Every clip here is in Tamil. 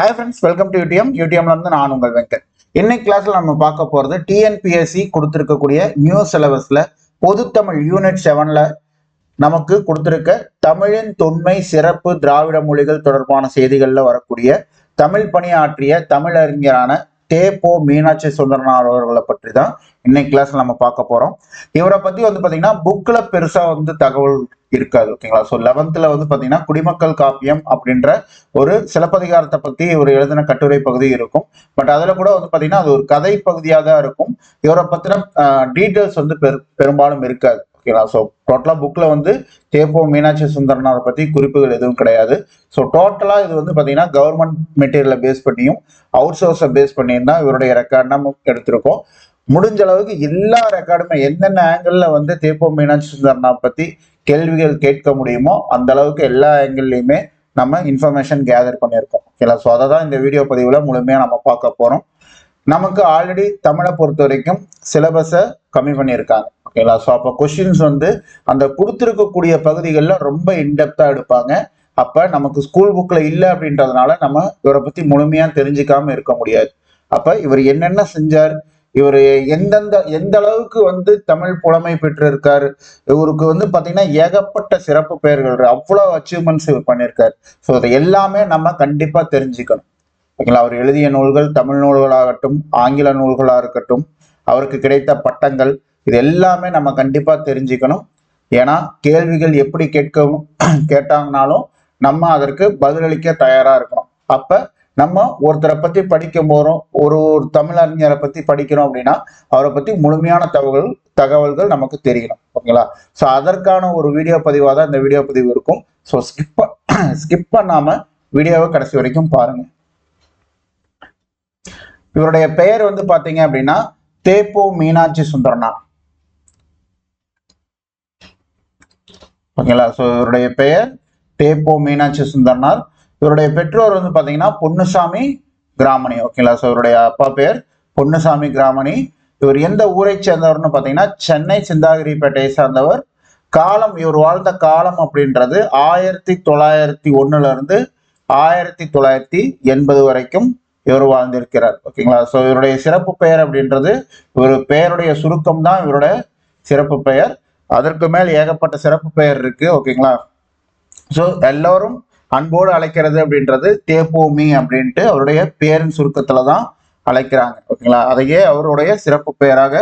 Hi friends welcome to UTM யூடிஎம்ல இருந்து நான் உங்கள் வெங்கட். இன்னைக்கு கிளாஸ்ல நம்ம பார்க்க போறது டிஎன்பிஎஸ்சி கொடுத்துருக்கக்கூடிய நியூ சிலபஸ்ல பொதுத்தமிழ் யூனிட் செவன்ல நமக்கு கொடுத்துருக்க தமிழின் தொன்மை சிறப்பு திராவிட மொழிகள் தொடர்பான செய்திகளில் வரக்கூடிய தமிழ் பணியாற்றிய தமிழறிஞரான தே போ மீனாட்சி சுந்தரனார் அவர்களை பற்றி தான் இன்னைக்கு கிளாஸ்ல நம்ம பார்க்க போறோம். இவரை பத்தி வந்து பாத்தீங்கன்னா புக்ல பெருசா வந்து தகவல் இருக்காது ஓகேங்களா ஸோ லெவன்த்தில் வந்து பார்த்தீங்கன்னா குடிமக்கள் காப்பியம் அப்படின்ற ஒரு சிலப்பதிகாரத்தை பற்றி ஒரு எழுதின கட்டுரை பகுதி இருக்கும். பட் அதில் கூட வந்து பார்த்தீங்கன்னா அது ஒரு கதை பகுதியாக தான் இருக்கும். இவரை பற்றின டீட்டெயில்ஸ் வந்து பெரு பெரும்பாலும் இருக்காது ஓகேங்களா ஸோ டோட்டலாக புக்கில் வந்து தேப்போ மீனாட்சி சுந்தரனாரை பற்றி குறிப்புகள் எதுவும் கிடையாது. ஸோ டோட்டலாக இது வந்து பார்த்தீங்கன்னா கவர்மெண்ட் மெட்டீரியலை பேஸ் பண்ணியும் அவுட் சோர்ஸை பேஸ் பண்ணியும் தான் இவருடைய ரெக்கார்ட் நம்ம எடுத்திருக்கோம். முடிஞ்ச அளவுக்கு எல்லா ரெக்கார்டுமே என்னென்ன ஆங்கிளில் வந்து தேப்போ மீனாட்சி சுந்தரனா பற்றி கேள்விகள் கேட்க முடியுமோ அந்த அளவுக்கு எல்லா ஆங்கிள்லையுமே நம்ம இன்ஃபர்மேஷன் கேதர் பண்ணியிருக்கோம். ஓகேங்களா ஸோ அதை தான் இந்த வீடியோ பதிவில் முழுமையாக நம்ம பார்க்க போகிறோம் நமக்கு ஆல்ரெடி தமிழை பொறுத்த வரைக்கும் சிலபஸை கம்மி பண்ணியிருக்காங்க. ஓகேங்களா ஸோ அப்போ கொஷின்ஸ் வந்து அந்த கொடுத்துருக்கக்கூடிய பகுதிகளில் ரொம்ப இன்டெப்த்தாக எடுப்பாங்க. அப்போ நமக்கு ஸ்கூல் புக்கில் இல்லை அப்படின்றதுனால நம்ம இவரை பற்றி முழுமையாக தெரிஞ்சிக்காமல் இருக்க முடியாது. அப்போ இவர் என்னென்ன செஞ்சார்? இவர் எந்தெந்த எந்த அளவுக்கு வந்து தமிழ் புலமை பெற்றிருக்காரு? இவருக்கு வந்து பார்த்தீங்கன்னா ஏகப்பட்ட சிறப்பு பெயர்கள் அவ்வளோ அச்சீவ்மெண்ட்ஸ் இவர் பண்ணியிருக்காரு ஸோ அதை எல்லாமே நம்ம கண்டிப்பாக தெரிஞ்சுக்கணும். ஓகேங்களா? அவர் எழுதிய நூல்கள் தமிழ் நூல்களாகட்டும் ஆங்கில நூல்களாக இருக்கட்டும் அவருக்கு கிடைத்த பட்டங்கள் இது எல்லாமே நம்ம கண்டிப்பாக தெரிஞ்சுக்கணும். ஏன்னா கேள்விகள் எப்படி கேட்கவும் கேட்டாங்கனாலும் நம்ம அதற்கு பதிலளிக்க தயாராக இருக்கணும். அப்போ நம்ம ஒருத்தரை பற்றி படிக்கும் போகிறோம் ஒரு ஒரு தமிழறிஞரை பற்றி படிக்கிறோம் அப்படின்னா அவரை பற்றி முழுமையான தகவல் தகவல்கள் நமக்கு தெரியணும் ஓகேங்களா? ஸோ அதற்கான ஒரு வீடியோ பதிவாக தான் இந்த வீடியோ பதிவு இருக்கும். ஸோ ஸ்கிப் ஸ்கிப் பண்ணாமல் வீடியோவை கடைசி வரைக்கும் பாருங்க. இவருடைய பெயர் வந்து பார்த்தீங்க அப்படின்னா தேப்போ மீனாட்சி சுந்தரனா ஓகேங்களா? ஸோ இவருடைய பெயர் தேப்போ மீனாட்சி சுந்தரனார். இவருடைய பெற்றோர் வந்து பார்த்தீங்கன்னா பொன்னுசாமி கிராமணி. ஓகேங்களா ஸோ இவருடைய அப்பா பேர் பொன்னுசாமி கிராமணி. இவர் எந்த ஊரை சேர்ந்தவர்னு பார்த்தீங்கன்னா சென்னை சிந்தாகிரிப்பேட்டையை சார்ந்தவர். காலம் இவர் வாழ்ந்த காலம் அப்படின்றது ஆயிரத்தி தொள்ளாயிரத்தி ஒண்ணுல இருந்து ஆயிரத்தி தொள்ளாயிரத்தி எண்பது வரைக்கும் இவர் வாழ்ந்திருக்கிறார். ஓகேங்களா ஸோ இவருடைய சிறப்பு பெயர் அப்படின்றது இவர் பெயருடைய சுருக்கம் தான் இவருடைய சிறப்பு பெயர். அதற்கு மேல் ஏகப்பட்ட சிறப்பு பெயர் இருக்கு. ஓகேங்களா ஸோ எல்லோரும் அன்போடு அழைக்கிறது அப்படின்றது தேப்போமி அப்படின்ட்டு அவருடைய பேரின் சுருக்கத்துல தான் அழைக்கிறாங்க. ஓகேங்களா? அதையே அவருடைய சிறப்பு பெயராக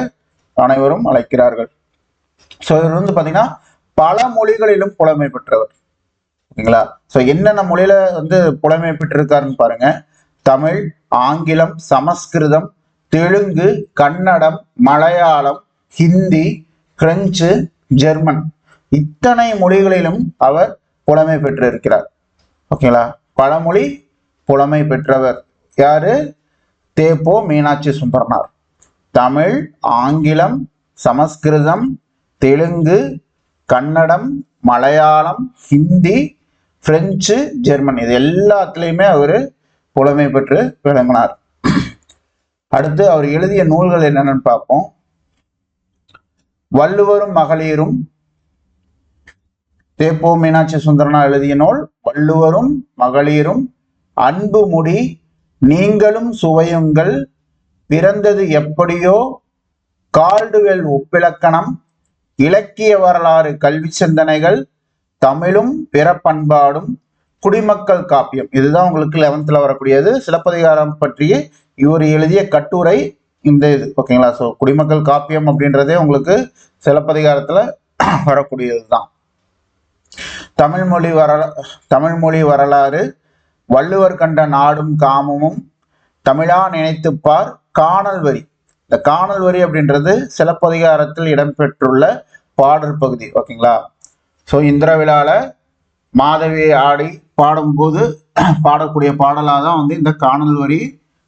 அனைவரும் அழைக்கிறார்கள். ஸோ இவர் வந்து பாத்தீங்கன்னா பல மொழிகளிலும் புலமை பெற்றவர். ஓகேங்களா? ஸோ என்னென்ன மொழியில வந்து புலமை பெற்றிருக்காருன்னு பாருங்க. தமிழ் ஆங்கிலம் சமஸ்கிருதம் தெலுங்கு கன்னடம் மலையாளம் ஹிந்தி பிரெஞ்சு ஜெர்மன். இத்தனை மொழிகளிலும் அவர் புலமை பெற்றிருக்கிறார். ஓகேங்களா? பழமொழி புலமை பெற்றவர் யாரு? தேப்போ மீனாட்சி சுந்தரனார். தமிழ் ஆங்கிலம் சமஸ்கிருதம் தெலுங்கு கன்னடம் மலையாளம் ஹிந்தி பிரெஞ்சு ஜெர்மன் இது எல்லாத்துலேயுமே அவர் புலமை பெற்று விளங்கினார். அடுத்து அவர் எழுதிய நூல்கள் என்னென்னு பார்ப்போம். வள்ளுவரும் மகளிரும் தேப்போ மீனாட்சி சுந்தரனா எழுதிய நூல் வள்ளுவரும் மகளிரும் அன்பு முடி நீங்களும் சுவையுங்கள். பிறந்தது எப்படியோ கால்டுவெல் ஒப்பிலக்கணம் இலக்கிய வரலாறு கல்வி சிந்தனைகள் தமிழும் பிற பண்பாடும் குடிமக்கள் காப்பியம். இதுதான் உங்களுக்கு லெவன்த்தில் வரக்கூடியது. சிலப்பதிகாரம் பற்றிய இவர் எழுதிய கட்டுரை இந்த இது ஓகேங்களா ஸோ குடிமக்கள் காப்பியம் அப்படின்றதே உங்களுக்கு சிலப்பதிகாரத்தில் வரக்கூடியது தான் தமிழ்மொழி வர தமிழ்மொழி வரலாறு வள்ளுவர் கண்ட நாடும் காமமும் தமிழா நினைத்துப்பார் காணல் வரி. இந்த காணல் வரி அப்படின்றது சிலப்பதிகாரத்தில் இடம்பெற்றுள்ள பாடல் பகுதி ஓகேங்களா? ஸோ இந்திர விழால மாதவி ஆடி பாடும்போது பாடக்கூடிய பாடலாக தான் வந்து இந்த காணல் வரி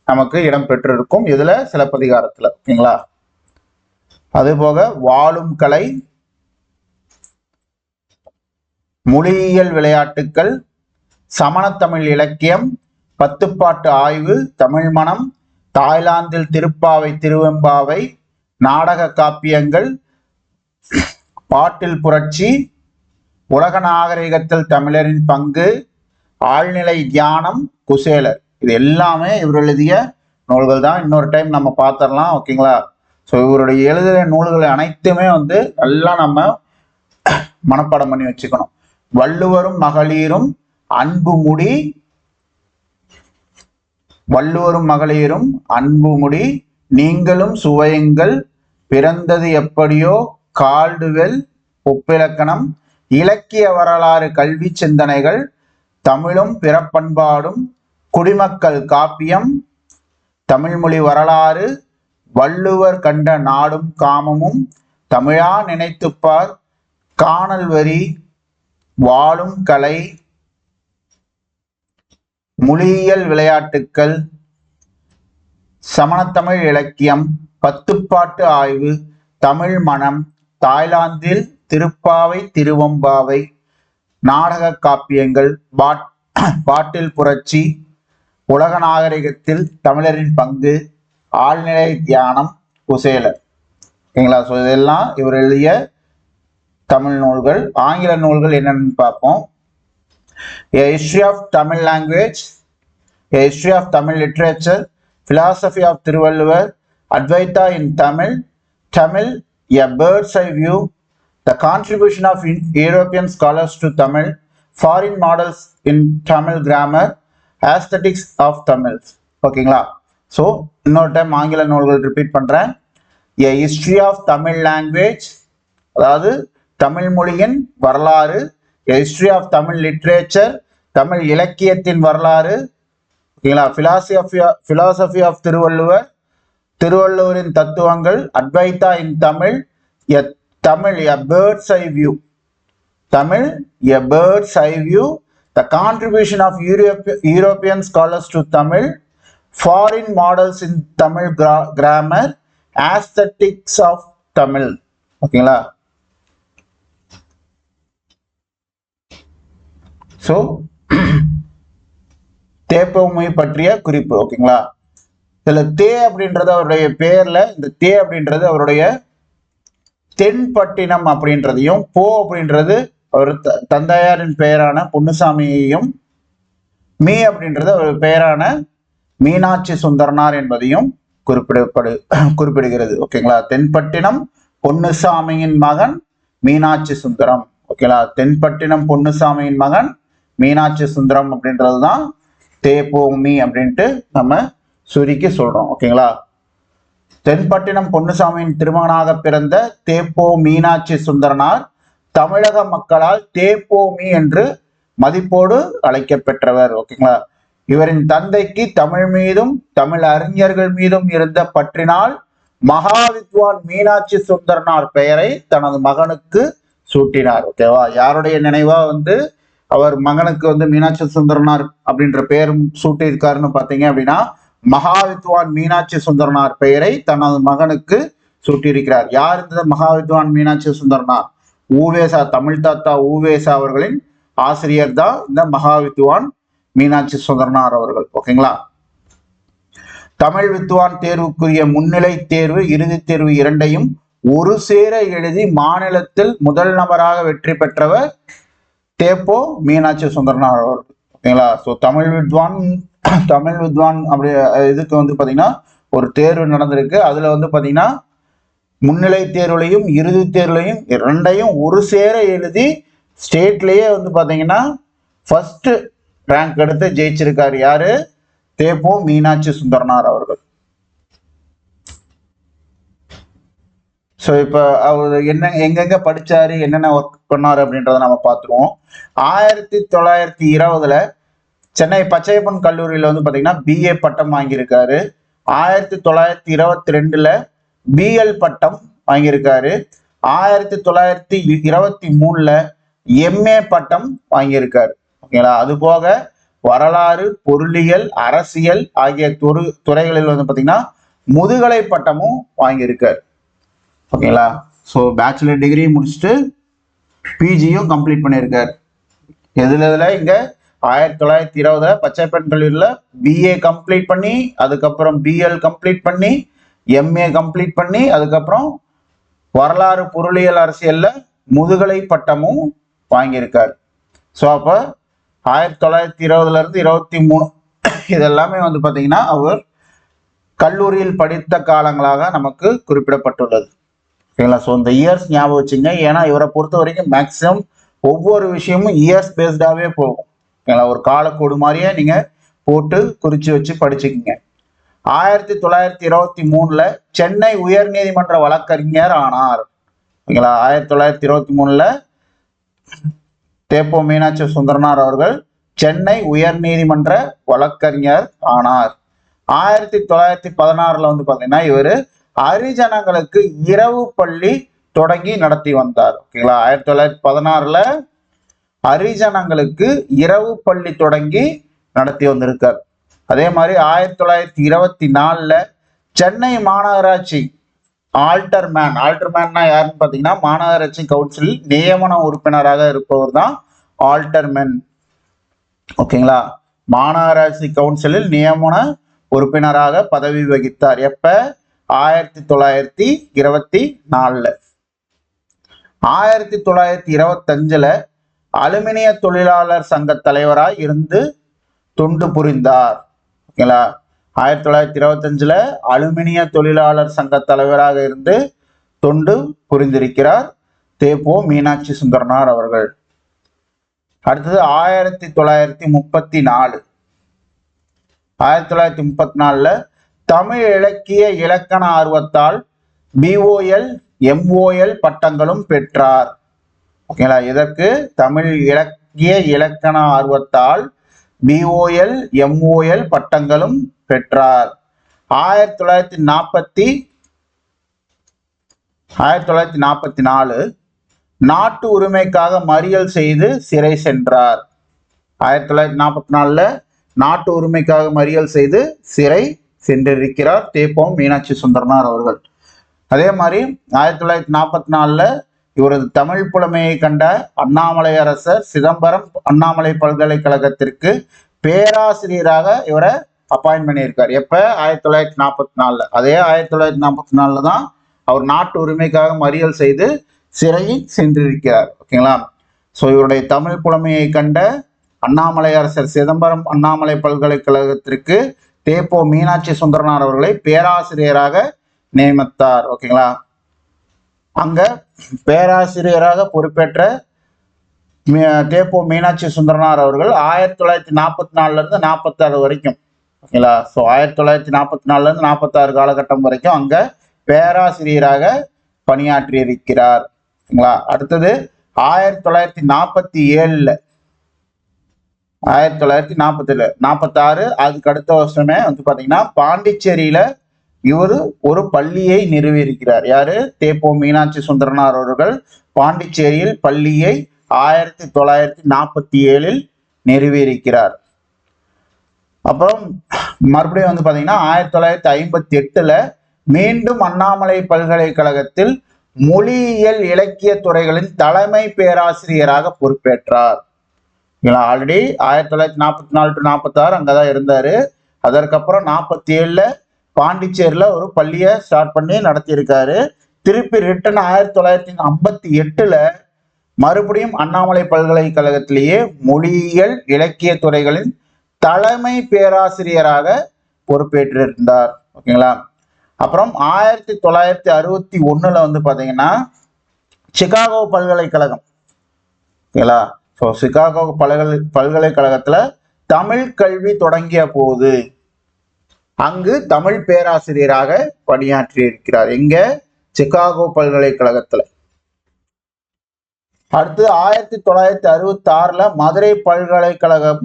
நமக்கு இடம்பெற்றிருக்கும். இதில் சிலப்பதிகாரத்தில் ஓகேங்களா? அதுபோக வாழும் கலை மொழியியல் விளையாட்டுக்கள் சமணத்தமிழ் இலக்கியம் பத்துப்பாட்டு ஆய்வு தமிழ் மனம் தாய்லாந்தில் திருப்பாவை திருவெம்பாவை நாடக காப்பியங்கள் பாட்டில் புரட்சி உலக நாகரிகத்தில் தமிழரின் பங்கு ஆழ்நிலை தியானம் குசேலர். இது எல்லாமே இவர் எழுதிய நூல்கள் தான். இன்னொரு டைம் நம்ம பார்த்துடலாம் ஓகேங்களா? ஸோ இவருடைய எழுதிய நூல்கள் அனைத்துமே வந்து நல்லா நம்ம மனப்பாடம் பண்ணி வச்சுக்கணும். வள்ளுவரும் மகளிரும் அன்பு முடி வள்ளுவரும் மகளிரும் அன்பு முடி நீங்களும் சுவையுங்கள். பிறந்தது எப்படியோ கால்டுவெல் ஒப்பிலக்கணம் இலக்கிய வரலாறு கல்வி சிந்தனைகள் தமிழும் பிறப்பண்பாடும் குடிமக்கள் காப்பியம் தமிழ்மொழி வரலாறு வள்ளுவர் கண்ட நாடும் காமமும் தமிழா நினைத்துப்பார் காணல் வரி வாழும் கலை மொழியியல் விளையாட்டுக்கள் சமணத்தமிழ் இலக்கியம் பத்துப்பாட்டு ஆய்வு தமிழ் மனம் தாய்லாந்தில் திருப்பாவை திருவம்பாவை நாடக காப்பியங்கள் பாட் பாட்டில் புரட்சி உலக நாகரிகத்தில் தமிழரின் பங்கு ஆழ்நிலை தியானம் குசேலர். ஓகேங்களா? ஸோ இதெல்லாம் இவர் எழுதிய தமிழ் நூல்கள் ஆங்கில நூல்கள் என்னென்னு பார்ப்போம் a history of Tamil language a history of Tamil literature philosophy of Thiruvalluvar Advaita in Tamil Tamil a bird's eye view the contribution of European scholars to Tamil foreign models in Tamil grammar aesthetics of Tamil ஓகேங்களா ஸோ இன்னொரு டைம் ஆங்கில நூல்கள் ரிப்பீட் பண்ணுறேன் a history of Tamil language அதாவது தமிழ் மொழியின் வரலாறு history of Tamil literature Tamil இலக்கியத்தின் வரலாறு ஓகேங்களா? பிலாசபி பிலாசபி ஆஃப் திருவள்ளுவர் திருவள்ளுவரின் தத்துவங்கள் Advaita in Tamil a Tamil a bird's eye view Tamil a bird's eye view the contribution of Europe European scholars to Tamil foreign models in Tamil கிரா கிராமர் ஆஸ்தட்டிக்ஸ் ஆஃப் தமிழ் ஓகேங்களா ஸோ தேப்பமை பற்றிய குறிப்பு ஓகேங்களா? இதுல தே அப்படின்றது அவருடைய பேரில் இந்த தே அப்படின்றது அவருடைய தென்பட்டினம் அப்படின்றதையும் போ அப்படின்றது அவர் த- தந்தையாரின் பெயரான பொன்னுசாமியையும் மீ அப்படின்றது அவர் பெயரான மீனாட்சி சுந்தரனார் என்பதையும் குறிப்பிடப்படு குறிப்பிடுகிறது ஓகேங்களா? தென்பட்டினம் பொன்னுசாமியின் மகன் மீனாட்சி சுந்தரம் ஓகேங்களா? தென்பட்டினம் பொன்னுசாமியின் மகன் மீனாட்சி சுந்தரம் அப்படின்றது தான் தேப்போமி அப்படின்ட்டு நம்ம சுருக்கி சொல்றோம் ஓகேங்களா? தென்பட்டினம் பொன்னுசாமியின் திருமகனாக பிறந்த தேப்போ மீனாட்சி சுந்தரனார் தமிழக மக்களால் தேப்போமி என்று மதிப்போடு அழைக்கப்பெற்றவர் ஓகேங்களா? இவரின் தந்தைக்கு தமிழ் மீதும் தமிழ் அறிஞர்கள் மீதும் இருந்த பற்றினால் மகாவித்வான் மீனாட்சி சுந்தரனார் பெயரை தனது மகனுக்கு சூட்டினார் ஓகேவா? யாருடைய நினைவா வந்து அவர் மகனுக்கு வந்து மீனாட்சி சுந்தரனார் அப்படின்ற பெயர் சூட்டியிருக்காருன்னு பார்த்தீங்க அப்படின்னா மகாவித்வான் மீனாட்சி சுந்தரனார் பெயரை தனது மகனுக்கு சூட்டியிருக்கிறார். யார் இந்த மகாவித்வான் மீனாட்சி சுந்தரனார்? ஊவேசா தமிழ் தாத்தா ஊவேசா அவர்களின் ஆசிரியர் தான் இந்த மகாவித்வான் மீனாட்சி சுந்தரனார் அவர்கள். ஓகேங்களா? தமிழ் வித்வான் தேர்வுக்குரிய முன்னிலை தேர்வு இறுதித் தேர்வு இரண்டையும் ஒரு சேர எழுதி மாநிலத்தில் முதல் நபராக வெற்றி பெற்றவர் தேப்போ மீனாட்சி சுந்தரனார் அவர்கள். ஓகேங்களா? ஸோ தமிழ் வித்வான் தமிழ் வித்வான் அப்படி இதுக்கு வந்து பார்த்தீங்கன்னா ஒரு தேர்வு நடந்திருக்கு. அதில் வந்து பார்த்தீங்கன்னா முன்னிலை தேர்வுலையும் இறுதி தேர்வுலையும் ரெண்டையும் ஒரு சேர எழுதி ஸ்டேட்லேயே வந்து பார்த்தீங்கன்னா ஃபஸ்ட்டு ரேங்க் எடுத்து ஜெயிச்சிருக்காரு யார்? தேப்போ மீனாட்சி சுந்தரனார் அவர்கள். ஸோ இப்போ அவர் என்ன எங்கெங்க படிச்சாரு என்னென்ன ஒர்க் பண்ணார் அப்படின்றத நம்ம பார்த்துருவோம். ஆயிரத்தி தொள்ளாயிரத்தி இருபதுல சென்னை பச்சையப்பன் கல்லூரியில் வந்து பார்த்தீங்கன்னா பிஏ பட்டம் வாங்கியிருக்காரு. ஆயிரத்தி தொள்ளாயிரத்தி இருபத்தி ரெண்டுல பிஎல் பட்டம் வாங்கியிருக்காரு. ஆயிரத்தி தொள்ளாயிரத்தி இருபத்தி மூணுல எம்ஏ பட்டம் வாங்கியிருக்காரு. ஓகேங்களா? அது போக வரலாறு பொருளியல் அரசியல் ஆகிய துறை துறைகளில் வந்து பார்த்தீங்கன்னா முதுகலை பட்டமும் வாங்கியிருக்காரு. ஓகேங்களா ஸோ பேச்சுலர் டிகிரி முடிச்சுட்டு பிஜியும் கம்ப்ளீட் பண்ணியிருக்கார். எதுல இதில் இங்கே ஆயிரத்தி தொள்ளாயிரத்தி இருபதுல பச்சைப்பன் கல்லூரியில் பிஏ கம்ப்ளீட் பண்ணி அதுக்கப்புறம் பிஎல் கம்ப்ளீட் பண்ணி எம்ஏ கம்ப்ளீட் பண்ணி அதுக்கப்புறம் வரலாறு பொருளியல் அரசியலில் முதுகலை பட்டமும் வாங்கியிருக்கார். ஸோ அப்போ ஆயிரத்தி தொள்ளாயிரத்தி இருபதுலேருந்து இருபத்தி மூணு இதெல்லாமே வந்து பார்த்தீங்கன்னா அவர் கல்லூரியில் படித்த காலங்களாக நமக்கு குறிப்பிடப்பட்டுள்ளது. ஓகேங்களா? ஸோ இந்த இயர்ஸ் ஞாபகம் வச்சுங்க. ஏன்னா இவரை பொறுத்த வரைக்கும் மேக்ஸிமம் ஒவ்வொரு விஷயமும் இயர்ஸ் பேஸ்டாகவே போகும். ஓகேங்களா? ஒரு காலக்கோடு மாதிரியே நீங்கள் போட்டு குறித்து வச்சு படிச்சுக்கிங்க. ஆயிரத்தி தொள்ளாயிரத்தி இருபத்தி மூணுல சென்னை உயர்நீதிமன்ற வழக்கறிஞர் ஆனார். ஓகேங்களா? ஆயிரத்தி தொள்ளாயிரத்தி இருபத்தி மூணுல தேப்போ மீனாட்சி சுந்தரனார் அவர்கள் சென்னை உயர்நீதிமன்ற வழக்கறிஞர் ஆனார். ஆயிரத்தி தொள்ளாயிரத்தி பதினாறுல வந்து பார்த்தீங்கன்னா இவர் ஹரிஜனங்களுக்கு இரவு பள்ளி தொடங்கி நடத்தி வந்தார். ஓகேங்களா? ஆயிரத்தி தொள்ளாயிரத்தி பதினாறுல ஹரிஜனங்களுக்கு இரவு பள்ளி தொடங்கி நடத்தி வந்திருக்கார். அதே மாதிரி ஆயிரத்தி தொள்ளாயிரத்தி இருபத்தி நாலுல சென்னை மாநகராட்சி ஆல்டர்மேன் ஆல்டர்மேன்னா யாருன்னு பார்த்தீங்கன்னா மாநகராட்சி கவுன்சில் நியமன உறுப்பினராக இருப்பவர் தான் ஆல்டர்மேன் ஓகேங்களா? மாநகராட்சி கவுன்சிலில் நியமன உறுப்பினராக பதவி வகித்தார். எப்போ? ஆயிரத்தி தொள்ளாயிரத்தி இருபத்தி நாலுல. ஆயிரத்தி தொள்ளாயிரத்தி இருபத்தஞ்சுல அலுமினிய தொழிலாளர் சங்க தலைவராய் இருந்து தொண்டு புரிந்தார். ஓகேங்களா? ஆயிரத்தி தொள்ளாயிரத்தி இருபத்தஞ்சுல அலுமினிய தொழிலாளர் சங்க தலைவராக இருந்து தொண்டு புரிந்திருக்கிறார். தேப்போ மீனாட்சி சுந்தரனார் அவர்கள். அடுத்தது ஆயிரத்தி தொள்ளாயிரத்தி முப்பத்தி நாலு. ஆயிரத்தி தொள்ளாயிரத்தி முப்பத்தி நாலில் தமிழ் இலக்கிய இலக்கண ஆர்வத்தால் பிஓஎல் எம்ஓஎல் பட்டங்களும் பெற்றார். ஓகேங்களா? இதற்கு தமிழ் இலக்கிய இலக்கண ஆர்வத்தால் பிஓஎல் எம்ஓஎல் பட்டங்களும் பெற்றார். ஆயிரத்தி தொள்ளாயிரத்தி நாற்பத்தி ஆயிரத்தி தொள்ளாயிரத்தி நாற்பத்தி நாலு நாட்டு உரிமைக்காக மறியல் செய்து சிறை சென்றார். ஆயிரத்தி தொள்ளாயிரத்தி நாற்பத்தி நாலுல நாட்டு உரிமைக்காக மறியல் செய்து சிறை சென்றிருக்கிறார். தேப்பம் மீனாட்சி சுந்தரனார் அவர்கள். அதே மாதிரி ஆயிரத்தி தொள்ளாயிரத்தி நாற்பத்தி நாலில் இவரது தமிழ் புலமையை கண்ட அண்ணாமலை அரசர் சிதம்பரம் அண்ணாமலை பல்கலைக்கழகத்திற்கு பேராசிரியராக இவரை அப்பாயின் பண்ணியிருக்கார். எப்போ? ஆயிரத்தி தொள்ளாயிரத்தி நாற்பத்தி நாலில். அதே ஆயிரத்தி தொள்ளாயிரத்தி நாற்பத்தி நாலில் தான் அவர் நாட்டு உரிமைக்காக மறியல் செய்து சிறையில் சென்றிருக்கிறார். ஓகேங்களா? ஸோ இவருடைய தமிழ் புலமையை கண்ட அண்ணாமலை அரசர் சிதம்பரம் அண்ணாமலை பல்கலைக்கழகத்திற்கு தேப்போ மீனாட்சி சுந்தரனார் அவர்களை பேராசிரியராக நியமித்தார். ஓகேங்களா? அங்க பேராசிரியராக பொறுப்பேற்ற தேப்போ மீனாட்சி சுந்தரனார் அவர்கள் ஆயிரத்தி தொள்ளாயிரத்தி நாற்பத்தி நாலுல இருந்து நாற்பத்தாறு வரைக்கும். ஓகேங்களா? ஸோ ஆயிரத்தி தொள்ளாயிரத்தி நாற்பத்தி நாலுல இருந்து நாற்பத்தாறு காலகட்டம் வரைக்கும் அங்க பேராசிரியராக பணியாற்றி இருக்கிறார் ஓகேங்களா? அடுத்தது ஆயிரத்தி தொள்ளாயிரத்தி நாற்பத்தி ஏழுல ஆயிரத்தி தொள்ளாயிரத்தி நாற்பத்தி நாற்பத்தாறு அதுக்கு அடுத்த வருஷமே வந்து பாத்தீங்கன்னா பாண்டிச்சேரியில இவர் ஒரு பள்ளியை நிறுவியிருக்கிறார். யாரு? தேப்போ மீனாட்சி சுந்தரனார் அவர்கள் பாண்டிச்சேரியில் பள்ளியை ஆயிரத்தி தொள்ளாயிரத்தி நாற்பத்தி ஏழில் நிறுவியிருக்கிறார். அப்புறம் மறுபடியும் வந்து பாத்தீங்கன்னா ஆயிரத்தி தொள்ளாயிரத்தி ஐம்பத்தி எட்டுல மீண்டும் அண்ணாமலை பல்கலைக்கழகத்தில் மொழியியல் இலக்கிய துறைகளின் தலைமை பேராசிரியராக பொறுப்பேற்றார். ஆல்ரெடி ஆயிரத்தி தொள்ளாயிரத்தி நாற்பத்தி நாலு டு நாற்பத்தாறு அங்கே தான் இருந்தார். அதற்கப்புறம் நாற்பத்தி ஏழில் பாண்டிச்சேரியில் ஒரு பள்ளியை ஸ்டார்ட் பண்ணி நடத்தியிருக்காரு. திருப்பி ரிட்டன் ஆயிரத்தி தொள்ளாயிரத்தி ஐம்பத்தி எட்டில் மறுபடியும் அண்ணாமலை பல்கலைக்கழகத்திலேயே மொழியியல் இலக்கிய துறைகளின் தலைமை பேராசிரியராக பொறுப்பேற்றிருந்தார். ஓகேங்களா? அப்புறம் ஆயிரத்தி தொள்ளாயிரத்தி அறுபத்தி ஒன்றில் வந்து பார்த்தீங்கன்னா சிகாகோ பல்கலைக்கழகம். ஓகேங்களா? ஸோ சிகாகோ பல்கலை பல்கலைக்கழகத்தில் தமிழ் கல்வி தொடங்கிய போது அங்கு தமிழ் பேராசிரியராக பணியாற்றி இருக்கிறார் எங்க? சிகாகோ பல்கலைக்கழகத்துல. அடுத்து ஆயிரத்தி தொள்ளாயிரத்தி அறுபத்தி ஆறுல மதுரை பல்கலைக்கழகம்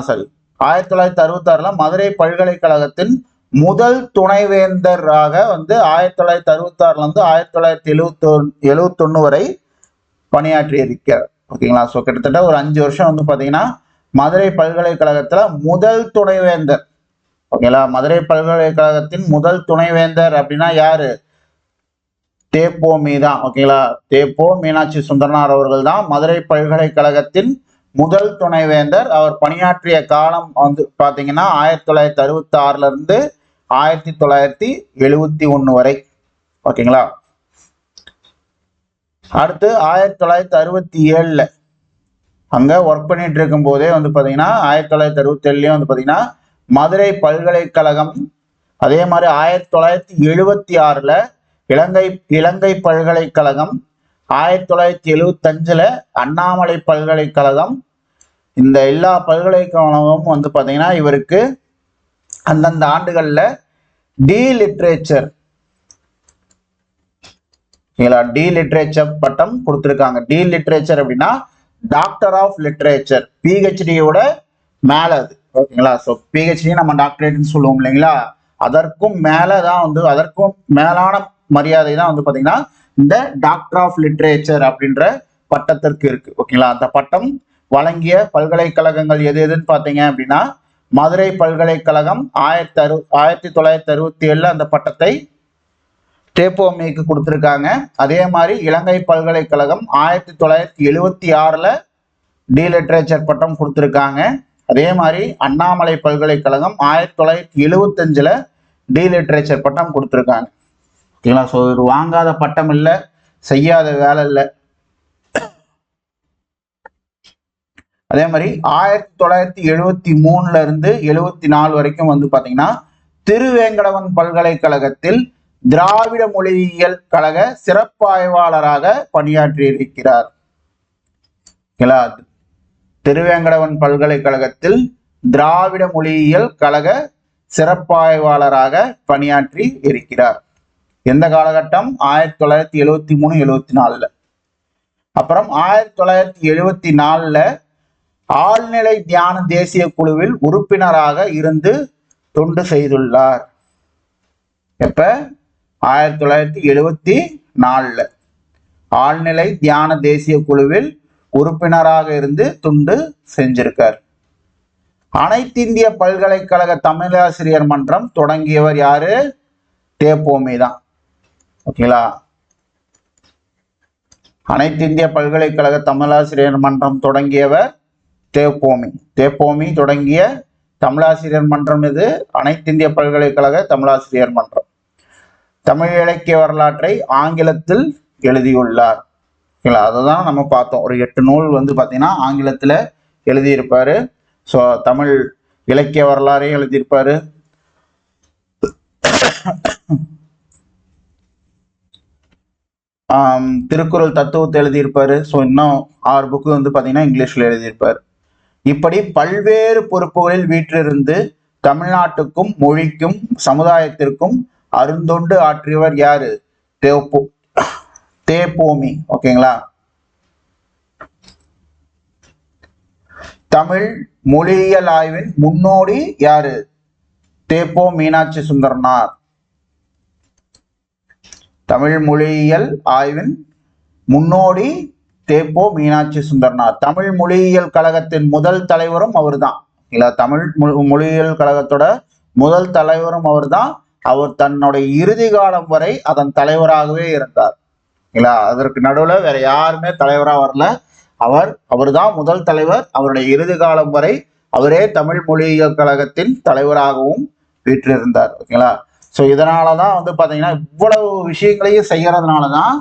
சாரி ஆயிரத்தி தொள்ளாயிரத்தி அறுபத்தி ஆறுல மதுரை பல்கலைக்கழகத்தின் முதல் துணைவேந்தராக வந்து ஆயிரத்தி தொள்ளாயிரத்தி அறுபத்தி ஆறுல இருந்து ஆயிரத்தி தொள்ளாயிரத்தி எழுவத்தி எழுபத்தொன்னு வரை பணியாற்றி இருக்கிறார் ஓகேங்களா? ஸோ கிட்டத்தட்ட ஒரு அஞ்சு வருஷம் வந்து பார்த்தீங்கன்னா மதுரை பல்கலைக்கழகத்தில் முதல் துணைவேந்தர். ஓகேங்களா? மதுரை பல்கலைக்கழகத்தின் முதல் துணைவேந்தர் அப்படின்னா யாரு? தேப்போ மீதான் ஓகேங்களா? தேப்போ மீனாட்சி சுந்தரனார் அவர்கள் தான் மதுரை பல்கலைக்கழகத்தின் முதல் துணைவேந்தர். அவர் பணியாற்றிய காலம் வந்து பார்த்தீங்கன்னா ஆயிரத்தி தொள்ளாயிரத்தி அறுபத்தி ஆறுல இருந்து ஆயிரத்தி தொள்ளாயிரத்தி எழுபத்தி ஒன்று வரை. ஓகேங்களா? அடுத்து ஆயிரத்தி தொள்ளாயிரத்தி அறுபத்தி ஏழில் அங்கே ஒர்க் பண்ணிட்டு இருக்கும் போதே வந்து பார்த்தீங்கன்னா ஆயிரத்தி தொள்ளாயிரத்தி அறுபத்தேழுலேயும் வந்து பார்த்தீங்கன்னா மதுரை பல்கலைக்கழகம் அதே மாதிரி ஆயிரத்தி தொள்ளாயிரத்தி எழுபத்தி ஆறில் இலங்கை இலங்கை பல்கலைக்கழகம் ஆயிரத்தி தொள்ளாயிரத்தி எழுபத்தஞ்சில் அண்ணாமலை பல்கலைக்கழகம் இந்த எல்லா பல்கலைக்கழகமும் வந்து பார்த்தீங்கன்னா இவருக்கு அந்தந்த ஆண்டுகளில் டி லிட்ரேச்சர் ஓகேங்களா டி லிட்ரேச்சர் பட்டம் கொடுத்துருக்காங்க. டி லிட்ரேச்சர் அப்படின்னா டாக்டர் ஆஃப் லிட்ரேச்சர் பிஹெச்டியோட மேல அது. ஓகேங்களா? ஸோ பிஹெச்டி நம்ம டாக்டரேட்னு சொல்லுவோம் இல்லைங்களா? அதற்கும் மேலே தான் வந்து அதற்கும் மேலான மரியாதை தான் வந்து பாத்தீங்கன்னா இந்த டாக்டர் ஆஃப் லிட்ரேச்சர் அப்படின்ற பட்டத்திற்கு இருக்கு. ஓகேங்களா? அந்த பட்டம் வழங்கிய பல்கலைக்கழகங்கள் எது எதுன்னு பார்த்தீங்க அப்படின்னா மதுரை பல்கலைக்கழகம் ஆயிரத்தி அறு ஆயிரத்தி தொள்ளாயிரத்தி அறுபத்தி ஏழுல அந்த பட்டத்தை டேப்போமிக்கு கொடுத்துருக்காங்க. அதே மாதிரி இலங்கை பல்கலைக்கழகம் ஆயிரத்தி தொள்ளாயிரத்தி எழுவத்தி ஆறில் டி லிட்ரேச்சர் பட்டம் கொடுத்துருக்காங்க. அதே மாதிரி அண்ணாமலை பல்கலைக்கழகம் ஆயிரத்தி தொள்ளாயிரத்தி எழுவத்தஞ்சில் டி லிட்ரேச்சர் பட்டம் கொடுத்துருக்காங்க. ஓகேங்களா? ஸோ ஒரு வாங்காத பட்டம் இல்லை செய்யாத வேலை இல்லை. அதே மாதிரி ஆயிரத்தி தொள்ளாயிரத்தி எழுபத்தி மூணுல இருந்து எழுபத்தி நாலு வரைக்கும் வந்து பார்த்தீங்கன்னா திருவேங்கடவன் பல்கலைக்கழகத்தில் திராவிட மொழியியல் கழக சிறப்பாய்வாளராக பணியாற்றி இருக்கிறார் திருவேங்கடவன் பல்கலைக்கழகத்தில் திராவிட மொழியியல் கழக சிறப்பாய்வாளராக பணியாற்றி இருக்கிறார். எந்த காலகட்டம்? ஆயிரத்தி தொள்ளாயிரத்தி எழுவத்தி மூணு எழுவத்தி நாலுல. அப்புறம் ஆயிரத்தி தொள்ளாயிரத்தி எழுவத்தி நாலுல ஆழ்நிலை தியான தேசிய குழுவில் உறுப்பினராக இருந்து தொண்டு செய்துள்ளார். எப்ப? ஆயிரத்தி தொள்ளாயிரத்தி எழுபத்தி நாலில். ஆழ்நிலை தியான தேசிய குழுவில் உறுப்பினராக இருந்து துண்டு செஞ்சிருக்கார். அனைத்திந்திய பல்கலைக்கழக தமிழாசிரியர் மன்றம் தொடங்கியவர் யாரு? தேப்போமி தான். ஓகேங்களா அனைத்திந்திய பல்கலைக்கழக தமிழாசிரியர் மன்றம் தொடங்கியவர் தேப்போமி தேப்போமி தொடங்கிய தமிழாசிரியர் மன்றம் இது அனைத்திந்திய பல்கலைக்கழக தமிழாசிரியர் மன்றம். தமிழ் இலக்கிய வரலாற்றை ஆங்கிலத்தில் எழுதியுள்ளார். ஓகேங்களா? அதை தான் நம்ம பார்த்தோம். ஒரு எட்டு நூல் வந்து பார்த்தீங்கன்னா ஆங்கிலத்தில் எழுதியிருப்பாரு. ஸோ தமிழ் இலக்கிய வரலாறையும் எழுதியிருப்பாரு. திருக்குறள் தத்துவத்தை எழுதியிருப்பாரு. ஸோ இன்னும் ஆறு புக்கு வந்து பார்த்தீங்கன்னா இங்கிலீஷில் எழுதியிருப்பார். இப்படி பல்வேறு பொறுப்புகளில் வீற்றிருந்து தமிழ்நாட்டுக்கும் மொழிக்கும் சமுதாயத்திற்கும் அருந்தொண்டு ஆற்றியவர் யாரு? தேப்போ தேப்போமி. ஓகேங்களா? தமிழ் மொழியியல் ஆய்வின் முன்னோடி யாரு? தேப்போ மீனாட்சி சுந்தரனார். தமிழ் மொழியியல் ஆய்வின் முன்னோடி தேப்போ மீனாட்சி சுந்தரனார். தமிழ் மொழியியல் கழகத்தின் முதல் தலைவரும் அவர்தான். இல்ல தமிழ் மொ- மொழியியல் கழகத்தோட முதல் தலைவரும் அவர்தான். அவர் தன்னுடைய இறுதி காலம் வரை அதன் தலைவராகவே இருந்தார். இல்ல அதற்கு நடுவில் வேற யாருமே தலைவராக வரல. அவர் அவர்தான் முதல் தலைவர். அவருடைய இறுதி காலம் வரை அவரே தமிழ் மொழியியல் கழகத்தின் தலைவராகவும் வீற்றிருந்தார். ஓகேங்களா? ஸோ இதனாலதான் வந்து பார்த்தீங்கன்னா இவ்வளவு விஷயங்களையும் செய்யறதுனால தான்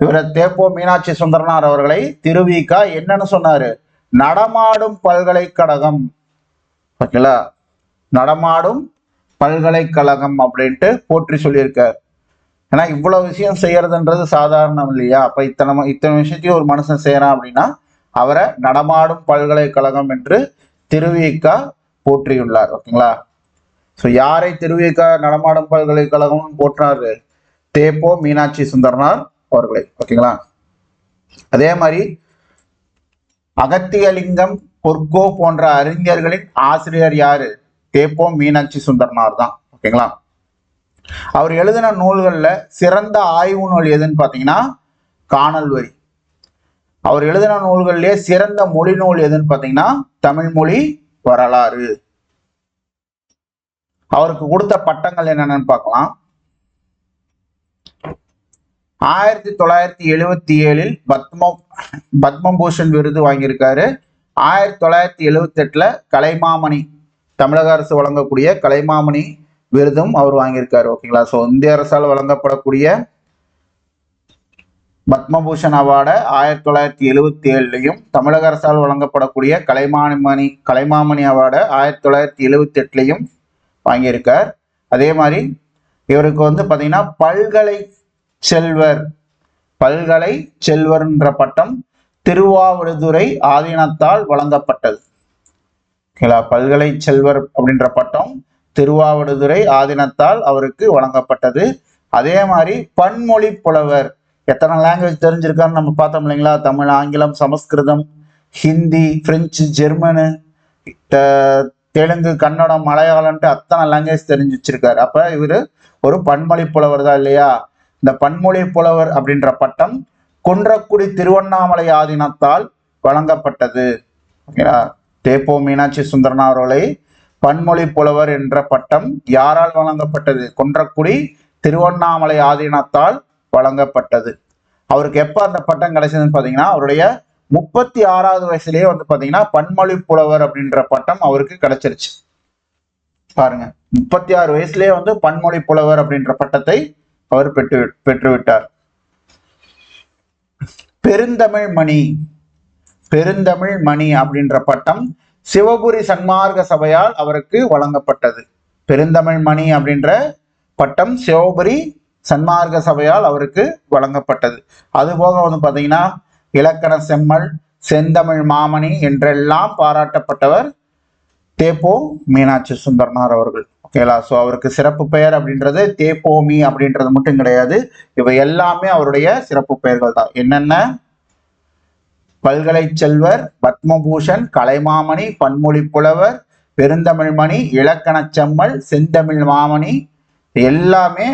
இவரை தேப்போ மீனாட்சி சுந்தரனார் அவர்களை திருவிக்கா என்னன்னு சொன்னாரு? நடமாடும் பல்கலைக்கழகம். ஓகேங்களா? நடமாடும் பல்கலைக்கழகம் அப்படின்ட்டு போற்றி சொல்லியிருக்கார். ஏன்னா இவ்வளோ விஷயம் செய்யறதுன்றது சாதாரணம் இல்லையா? அப்போ இத்தனை இத்தனை விஷயத்தையும் ஒரு மனுஷன் செய்கிறான் அப்படின்னா அவரை நடமாடும் பல்கலைக்கழகம் என்று திருவிக்கா போற்றியுள்ளார். ஓகேங்களா? ஸோ யாரை திருவிக்கா நடமாடும் பல்கலைக்கழகம்னு போற்றினாரு தேப்போ மீனாட்சி சுந்தரனார் அவர்களை. ஓகேங்களா? அதே மாதிரி அகத்தியலிங்கம் பொற்கோ போன்ற அறிஞர்களின் ஆசிரியர் யாரு? தேப்போ மீனாட்சி சுந்தரனார் தான். ஓகேங்களா? அவர் எழுதின நூல்கள்ல சிறந்த ஆய்வு நூல் எதுன்னு பாத்தீங்கன்னா காணல் வரி. அவர் எழுதின நூல்கள்லயே சிறந்த மொழி நூல் எதுன்னு பாத்தீங்கன்னா தமிழ் மொழி வரலாறு. அவருக்கு கொடுத்த பட்டங்கள் என்னென்னு பார்க்கலாம். ஆயிரத்தி தொள்ளாயிரத்தி எழுவத்தி ஏழில் பத்ம பத்மபூஷன் விருது வாங்கியிருக்காரு. ஆயிரத்தி தொள்ளாயிரத்தி எழுவத்தி எட்டுல கலைமாமணி. தமிழக அரசு வழங்கக்கூடிய கலைமாமணி விருதும் அவர் வாங்கியிருக்காரு ஓகேங்களா? ஸோ இந்திய அரசால் வழங்கப்படக்கூடிய பத்மபூஷன் அவார்டை ஆயிரத்தி தொள்ளாயிரத்தி எழுவத்தி ஏழுலையும் தமிழக அரசால் வழங்கப்படக்கூடிய கலைமாமணி கலைமாமணி அவார்டை ஆயிரத்தி தொள்ளாயிரத்தி எழுவத்தி எட்டுலையும் வாங்கியிருக்கார். அதே மாதிரி இவருக்கு வந்து பார்த்தீங்கன்னா பல்கலை செல்வர் பல்கலை செல்வர்ன்ற பட்டம் திருவாவடுதுறை ஆதீனத்தால் வழங்கப்பட்டது. ஓகேங்களா? பல்கலை செல்வர் அப்படின்ற பட்டம் திருவாவடுதுறை ஆதீனத்தால் அவருக்கு வழங்கப்பட்டது. அதே மாதிரி பன்மொழி புலவர். எத்தனை லாங்குவேஜ் தெரிஞ்சிருக்கான்னு நம்ம பார்த்தோம் இல்லைங்களா? தமிழ் ஆங்கிலம் சமஸ்கிருதம் ஹிந்தி பிரெஞ்சு ஜெர்மனு தெலுங்கு கன்னடம் மலையாளம்ட்டு அத்தனை லாங்குவேஜ் தெரிஞ்சு வச்சிருக்காரு அப்ப இவரு ஒரு பன்மொழி புலவர் தான் இல்லையா? இந்த பன்மொழி புலவர் அப்படின்ற பட்டம் குன்றக்குடி திருவண்ணாமலை ஆதீனத்தால் வழங்கப்பட்டது. ஓகேங்களா? தேப்போ மீனாட்சி சுந்தரனா அவர்களை பன்மொழி புலவர் என்ற பட்டம் யாரால் வழங்கப்பட்டது? குன்றக்குடி திருவண்ணாமலை ஆதீனத்தால் வழங்கப்பட்டது. அவருக்கு எப்ப அந்த பட்டம் கிடைச்சதுன்னு பார்த்தீங்கன்னா அவருடைய முப்பத்தி ஆறாவது வயசுலயே வந்து பாத்தீங்கன்னா பன்மொழி புலவர் அப்படின்ற பட்டம் அவருக்கு கிடைச்சிருச்சு. பாருங்க முப்பத்தி ஆறு வயசுலயே வந்து பன்மொழி புலவர் அப்படின்ற பட்டத்தை அவர் பெற்று பெற்றுவிட்டார். பெருந்தமிழ் மணி. பெருந்தமிழ் மணி அப்படின்ற பட்டம் சிவபுரி சன்மார்க்க சபையால் அவருக்கு வழங்கப்பட்டது. பெருந்தமிழ் மணி அப்படின்ற பட்டம் சிவபுரி சன்மார்க்க சபையால் அவருக்கு வழங்கப்பட்டது. அதுபோக வந்து பார்த்தீங்கன்னா இலக்கண செம்மல் செந்தமிழ் மாமணி என்றெல்லாம் பாராட்டப்பட்டவர் தேப்போ மீனாட்சி சுந்தரனார் அவர்கள். ஓகேலா ஸோ அவருக்கு சிறப்பு பெயர் அப்படின்றது தேப்போமி அப்படின்றது மட்டும் கிடையாது. இவை எல்லாமே அவருடைய சிறப்பு பெயர்கள் தான் என்னென்ன? பல்கலை செல்வர் பத்மபூஷன் கலைமாமணி பன்மொழி புலவர் பெருந்தமிழ்மணி இலக்கணச் செம்மல் செந்தமிழ் மாமணி எல்லாமே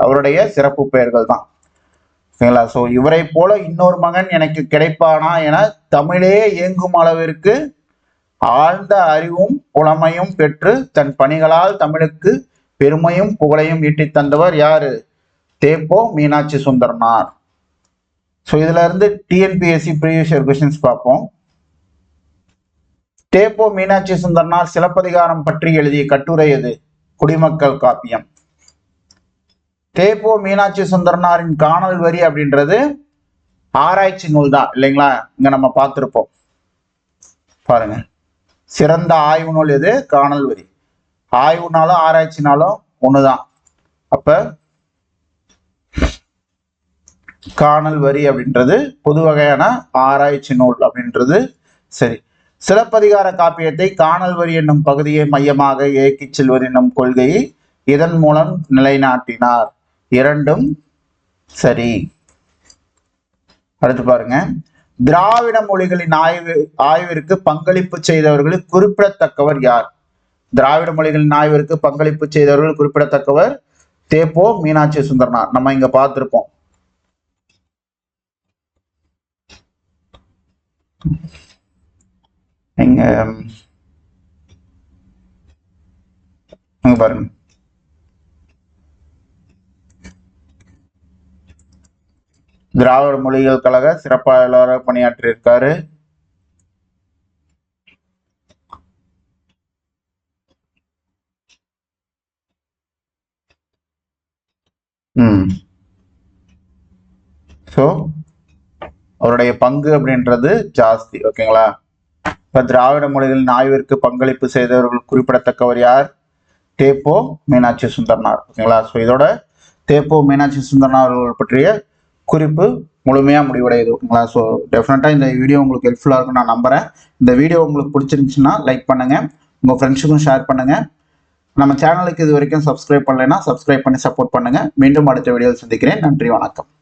அவருடைய சிறப்பு பெயர்கள் தான். ஓகேங்களா ஸோ இவரை போல இன்னொரு மகன் எனக்கு கிடைப்பானா என தமிழே இயங்கும் அளவிற்கு ஆழ்ந்த அறிவும் புலமையும் பெற்று தன் பணிகளால் தமிழுக்கு பெருமையும் புகழையும் ஈட்டித் தந்தவர் யாரு? தேப்போ மீனாட்சி சுந்தரனார். ஸோ இதுல இருந்து டிஎன்பிஎஸ்சி ப்ரீவியஸ் இயர் கொஸ்டின்ஸ் பார்ப்போம். தேப்போ மீனாட்சி சுந்தரனார் சிலப்பதிகாரம் பற்றி எழுதிய கட்டுரை எது? குடிமக்கள் காப்பியம். தேப்போ மீனாட்சி சுந்தரனாரின் காணல் வரி அப்படின்றது ஆராய்ச்சி நூல் தான் இல்லைங்களா? இங்க நம்ம பார்த்துருப்போம். பாருங்க. சிறந்த ஆய்வு நூல் எது? காணல் வரி. ஆய்வுனாலும் ஆராய்ச்சினாலும் ஒண்ணுதான். அப்ப காணல் வரி அப்படின்றது பொது வகையான ஆராய்ச்சி நூல் அப்படின்றது. சரி. சிலப்பதிகார காப்பியத்தை காணல் வரி என்னும் பகுதியை மையமாக இயக்கிச் செல்வது என்னும் கொள்கையை இதன் மூலம் நிலைநாட்டினார். இரண்டும் சரி. அடுத்து பாருங்க. திராவிட மொழிகளின் ஆய்வு ஆய்விற்கு பங்களிப்பு செய்தவர்களில் குறிப்பிடத்தக்கவர் யார்? திராவிட மொழிகளின் ஆய்விற்கு பங்களிப்பு செய்தவர்கள் குறிப்பிடத்தக்கவர் தேப்போ மீனாட்சி சுந்தரனார். நம்ம இங்க பார்த்திருப்போம். இங்க இங்க பாருங்க திராவிட மொழிகள் கழக சிறப்பாளராக பணியாற்றியிருக்காரு. ம். ஸோ அவருடைய பங்கு அப்படின்றது ஜாஸ்தி ஓகேங்களா? இப்போ திராவிட மொழிகளின் ஆய்விற்கு பங்களிப்பு செய்தவர்கள் குறிப்பிடத்தக்கவர் யார்? தேப்போ மீனாட்சி சுந்தரனார் ஓகேங்களா ஸோ இதோட தேப்போ மீனாட்சி சுந்தரனார் அவர்கள் பற்றிய குறிப்பு முழுமையாக முடிவடையுது ஓகேங்களா ஸோ டெஃபினட்டாக இந்த வீடியோ உங்களுக்கு ஹெல்ப்ஃபுல்லாக இருக்கும் நான் நம்புறேன். இந்த வீடியோ உங்களுக்கு பிடிச்சிருந்துச்சுன்னா லைக் பண்ணுங்கள் உங்கள் ஃப்ரெண்ட்ஸுக்கும் ஷேர் பண்ணுங்கள் நம்ம சேனலுக்கு இது வரைக்கும் சப்ஸ்கிரைப் பண்ணலைன்னா சப்ஸ்கிரைப் பண்ணி சப்போர்ட் பண்ணுங்கள் மீண்டும் அடுத்த வீடியோவில் சந்திக்கிறேன். நன்றி வணக்கம்.